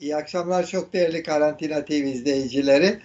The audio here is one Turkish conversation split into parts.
İyi akşamlar çok değerli Karantina TV izleyicileri.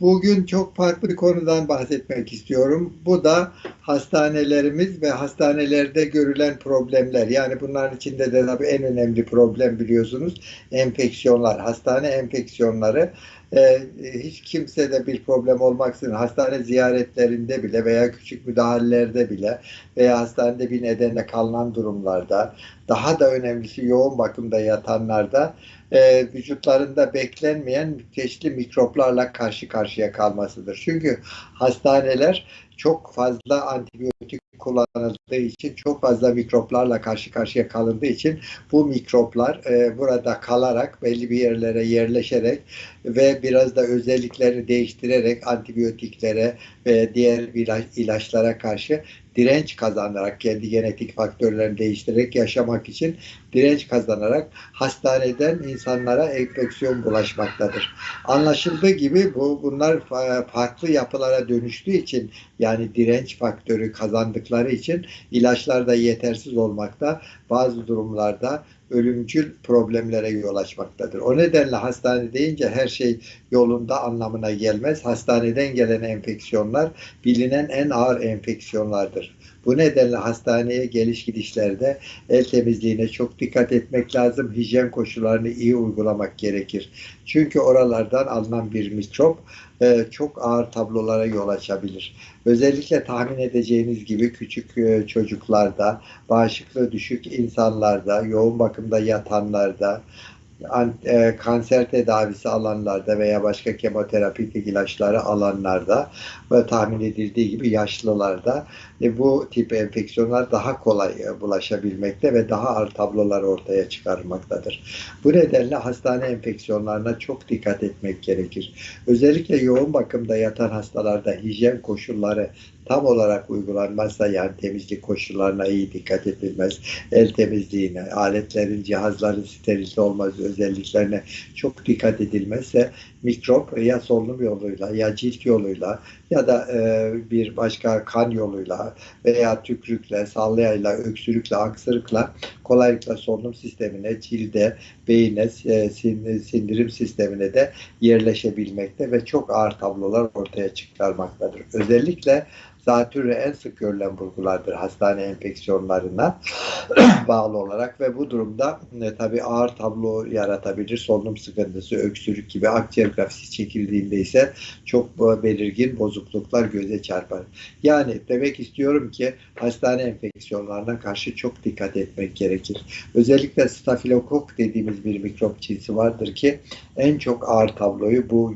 Bugün çok farklı bir konudan bahsetmek istiyorum. Bu da hastanelerimiz ve hastanelerde görülen problemler. Yani bunların içinde de tabii en önemli problem biliyorsunuz enfeksiyonlar, hastane enfeksiyonları. Ee, hiç kimsede bir problem olmaksızın hastane ziyaretlerinde bile veya küçük müdahalelerde bile veya hastanede bir nedenle kalınan durumlarda daha da önemlisi yoğun bakımda yatanlarda e, vücutlarında beklenmeyen çeşitli mikroplarla karşı karşıya kalmasıdır. Çünkü hastaneler çok fazla antibiyotik kullanıldığı için çok fazla mikroplarla karşı karşıya kalındığı için bu mikroplar e, burada kalarak belli bir yerlere yerleşerek ve biraz da özelliklerini değiştirerek antibiyotiklere ve diğer ilaç, ilaçlara karşı direnç kazanarak kendi genetik faktörlerini değiştirerek yaşamak için direnç kazanarak hastaneden insanlara enfeksiyon bulaşmaktadır. Anlaşıldığı gibi bu bunlar farklı yapılara dönüştüğü için yani direnç faktörü kazandıkları için ilaçlar da yetersiz olmakta. Bazı durumlarda ölümcül problemlere yol açmaktadır. O nedenle hastane deyince her şey yolunda anlamına gelmez. Hastaneden gelen enfeksiyonlar bilinen en ağır enfeksiyonlardır. Bu nedenle hastaneye geliş gidişlerde el temizliğine çok dikkat etmek lazım. Hijyen koşullarını iyi uygulamak gerekir. Çünkü oralardan alınan bir mikrop e, çok ağır tablolara yol açabilir. Özellikle tahmin edeceğiniz gibi küçük e, çocuklarda, bağışıklığı düşük insanlarda, yoğun bakımda yatanlarda, kanser tedavisi alanlarda veya başka kemoterapik ilaçları alanlarda ve tahmin edildiği gibi yaşlılarda e, bu tip enfeksiyonlar daha kolay e, bulaşabilmekte ve daha ağır tablolar ortaya çıkarmaktadır. Bu nedenle hastane enfeksiyonlarına çok dikkat etmek gerekir. Özellikle yoğun bakımda yatan hastalarda hijyen koşulları tam olarak uygulanmazsa yani temizlik koşullarına iyi dikkat edilmez, el temizliğine, aletlerin, cihazların steril olmaz özelliklerine çok dikkat edilmezse mikrop ya solunum yoluyla ya cilt yoluyla ya da e, bir başka kan yoluyla veya tükrükle, sallayayla, öksürükle, aksırıkla kolaylıkla solunum sistemine, cilde, beyine, e, sindirim sistemine de yerleşebilmekte ve çok ağır tablolar ortaya çıkarmaktadır. Özellikle zatürre en sık görülen bulgulardır hastane enfeksiyonlarına bağlı olarak ve bu durumda e, tabi ağır tablo yaratabilir. Solunum sıkıntısı, öksürük gibi akciğer grafisi çekildiğinde ise çok belirgin bozukluklar göze çarpar. Yani demek istiyorum ki hastane enfeksiyonlarına karşı çok dikkat etmek gerekir. Özellikle stafilokok dediğimiz bir mikrop cinsi vardır ki en çok ağır tabloyu bu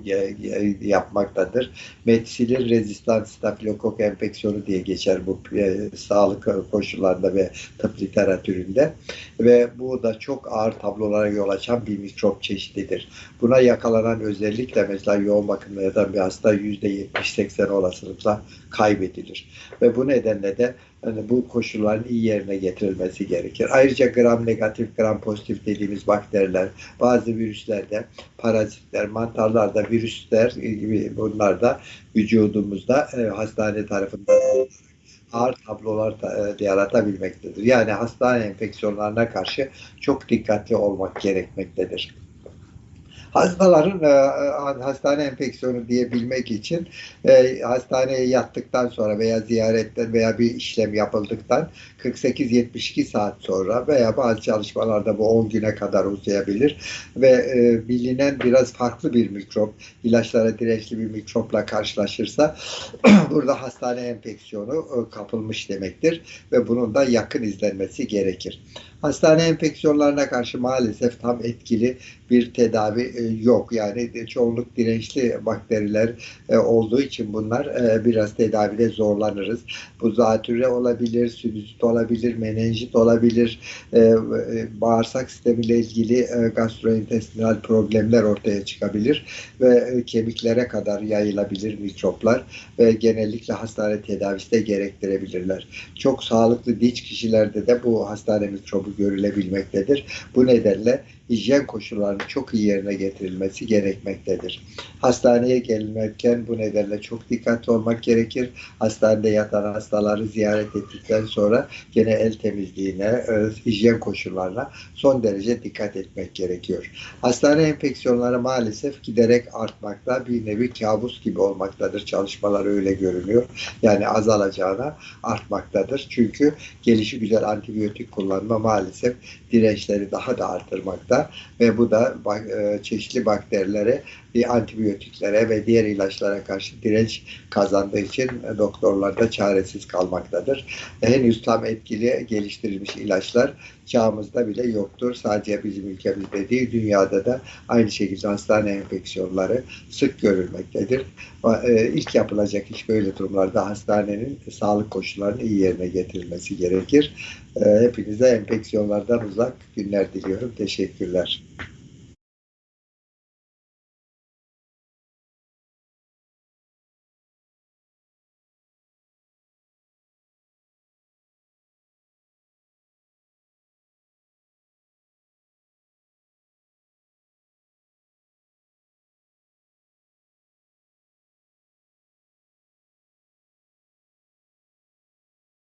yapmaktadır. Metsilir rezistan stafilokok enfeksiyonu diye geçer bu e, sağlık koşullarında ve tıp literatüründe ve bu da çok ağır tablolara yol açan bir mikrop çeşididir. Buna yakalanan özellikle mesela yoğun bakımda yatan bir hasta %70-80 olasılıkla kaybedilir. Ve bu nedenle de yani bu koşulların iyi yerine getirilmesi gerekir. Ayrıca gram negatif, gram pozitif dediğimiz bakteriler, bazı virüslerde, parazitler, mantarlarda, virüsler gibi bunlar da vücudumuzda e, hastane tarafından ağır tablolar da, e, yaratabilmektedir. Yani hastane enfeksiyonlarına karşı çok dikkatli olmak gerekmektedir. Hastaların e, hastane enfeksiyonu diyebilmek için e, hastaneye yattıktan sonra veya ziyaretten veya bir işlem yapıldıktan 48-72 saat sonra veya bazı çalışmalarda bu 10 güne kadar uzayabilir ve e, bilinen biraz farklı bir mikrop, ilaçlara dirençli bir mikropla karşılaşırsa burada hastane enfeksiyonu e, kapılmış demektir ve bunun da yakın izlenmesi gerekir. Hastane enfeksiyonlarına karşı maalesef tam etkili bir tedavi e, yok. Yani çoğunluk dirençli bakteriler e, olduğu için bunlar e, biraz tedavide zorlanırız. Bu zatürre olabilir, sinüzit olabilir, menenjit olabilir, bağırsak sistemiyle ilgili gastrointestinal problemler ortaya çıkabilir ve kemiklere kadar yayılabilir mikroplar ve genellikle hastane tedavisi de gerektirebilirler. Çok sağlıklı dinç kişilerde de bu hastane mikrobu görülebilmektedir. Bu nedenle hijyen koşullarının çok iyi yerine getirilmesi gerekmektedir. Hastaneye gelinirken bu nedenle çok dikkatli olmak gerekir. Hastanede yatan hastaları ziyaret ettikten sonra gene el temizliğine, hijyen koşullarına son derece dikkat etmek gerekiyor. Hastane enfeksiyonları maalesef giderek artmakta. Bir nevi kabus gibi olmaktadır. Çalışmalar öyle görünüyor. Yani azalacağına artmaktadır. Çünkü gelişi güzel antibiyotik kullanma maalesef dirençleri daha da artırmakta ve bu da e, çeşitli bakterilere, bir antibiyotiklere ve diğer ilaçlara karşı direnç kazandığı için doktorlar da çaresiz kalmaktadır. Henüz tam etkili geliştirilmiş ilaçlar çağımızda bile yoktur. Sadece bizim ülkemizde değil, dünyada da aynı şekilde hastane enfeksiyonları sık görülmektedir. E, ilk yapılacak iş böyle durumlarda hastanenin sağlık koşullarını iyi yerine getirilmesi gerekir. E, hepinize enfeksiyonlardan uzak günler diliyorum. Teşekkürler.